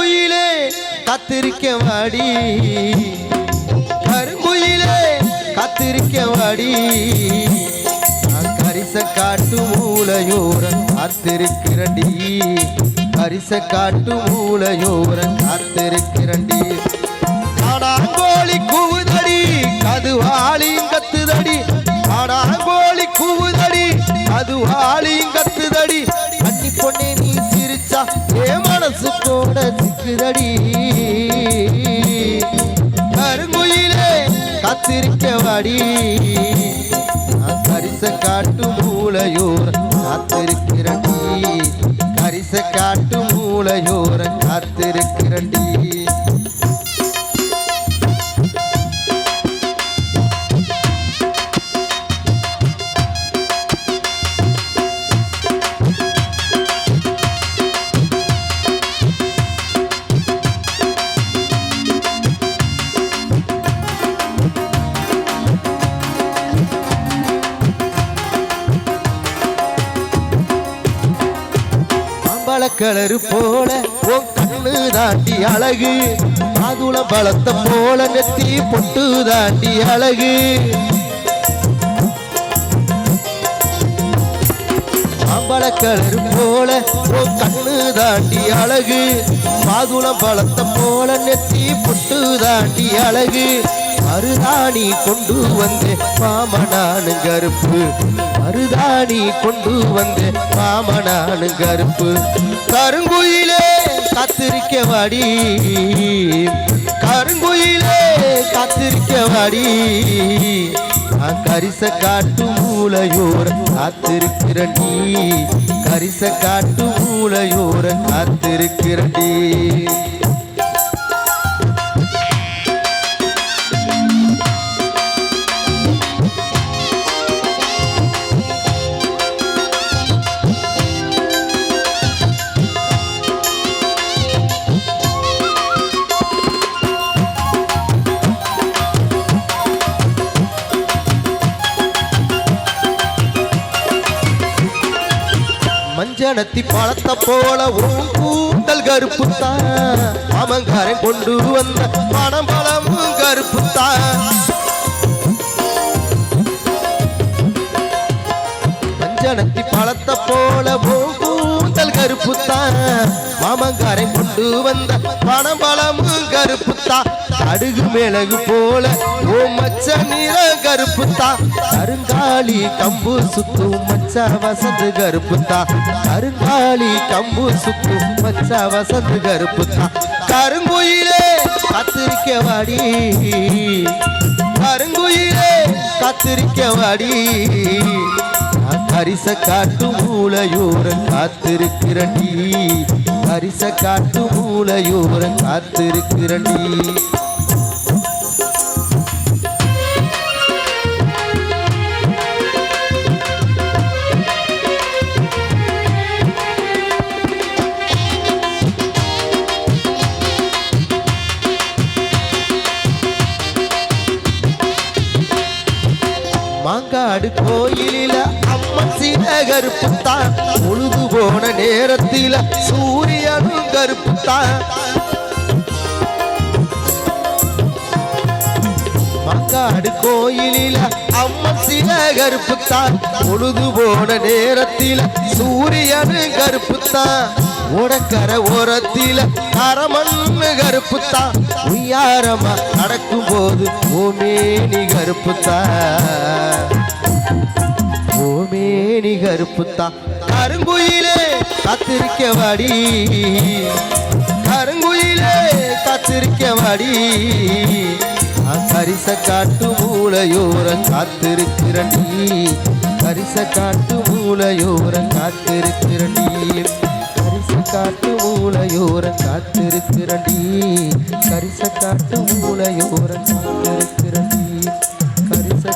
கருங்குயிலே கத்திரிக்க வாடி. கருங்குயிலே கத்திரிக்க வாடி. கரிச காட்டு மூலையோரன் காத்திருக்கிறண்டி கரிச காட்டு மூலையோரன் காத்திருக்கிறண்டி காடாங்கோழி கூவுதடி கதுவாளியும் கத்துதடி. காடாங்கோழி கூவுதடி கதுவாளியும் கத்துதடி. அன்னி பொன்னே சிக்குதடி கருங்குயிலே காத்திருக்க வாடி. நான் கரிச காட்டு மூளையோர காத்திருக்கிறண்டி கரிச காட்டு மூளையோர காத்திருக்கிறண்டி மாம்பழ கலரு போல உன் கண்ணு தாண்டி அழகு. மாதுள பழத்தை போல நெத்தி பொட்டு தாண்டி அழகு. மாம்பழ கலரு போல உன் கண்ணு தாண்டி அழகு. மாதுளம் பழத்த போல நெத்தி பொட்டு தாண்டி அழகு. மருதாணி கொண்டு வந்தே மாமனானு கருப்பு. மருதாணி கொண்டு வந்தே மாமனானு கருப்பு. கருங்குயிலே காத்திருக்க வாடி. கருங்குயிலே காத்திருக்க வாடி. நான் கரிச காட்டு மூளையோர காத்திருக்கிறண்டி கரிச காட்டு மூளையோர காத்திருக்கிறண்டி ஜனத்தி பழத்தை போல உன் கூந்தல் கருப்புத்தான். மாமங்காரன் கொண்டு வந்த பணம் பழமும் கருப்புத்தான். ஜனத்தி பழத்தை போல உன் கூந்தல் கருப்புத்தான். மாமங்காரன் கொண்டு வந்த பணம் பழமும் கருப்புத்தான். அடுகு மிளகு போல ஓ மச்ச நிற கருப்புத்தான் கருங்காலி கம்பு சுத்தும் மச்ச வசந்து கருப்புத்தான் கருங்காலி கம்பு சுத்தும் மச்ச வசந்து கருப்புத்தான் கருங்குயிலே கத்திரிக்க வாடி. கருங்குயிலே கத்திரிக்க வாடி. நான் கரிச காட்டு மூளையோர காத்திருக்கிறண்டி கரிச காட்டு மூளையோர காத்திருக்கிறண்டி மாங்காடு கோயிலில அம்மன் சீன கருப்புத்தான் பொழுது போன நேரத்தில சூரியனும் கருப்புத்தான் மாங்காடு கோயிலில அம்மன் சீன கருப்புத்தான் பொழுது போன நேரத்தில சூரியனும் கருப்புத்தான் உடக்கர ஓரத்தில தரமண்ணு கருப்புத்தான் உய்யாரமா நடக்கும் போது ஓமேனி கருப்புத்தான் ஓமேனி கருப்புத்தான் கருங்குயிலே காத்திருக்க வாடி. கருங்குயிலே காத்திருக்க வாடி. கரிச காட்டு மூளையோர காத்திருக்கிறண்டி கரிச காட்டு மூளையோர காத்திருக்கிறண்டி காட்டு ஊழையோரம் காத்திருக்கிறண்டி கரிச காட்டு ஊழையோரம் காத்திருக்கிறண்டி கரிச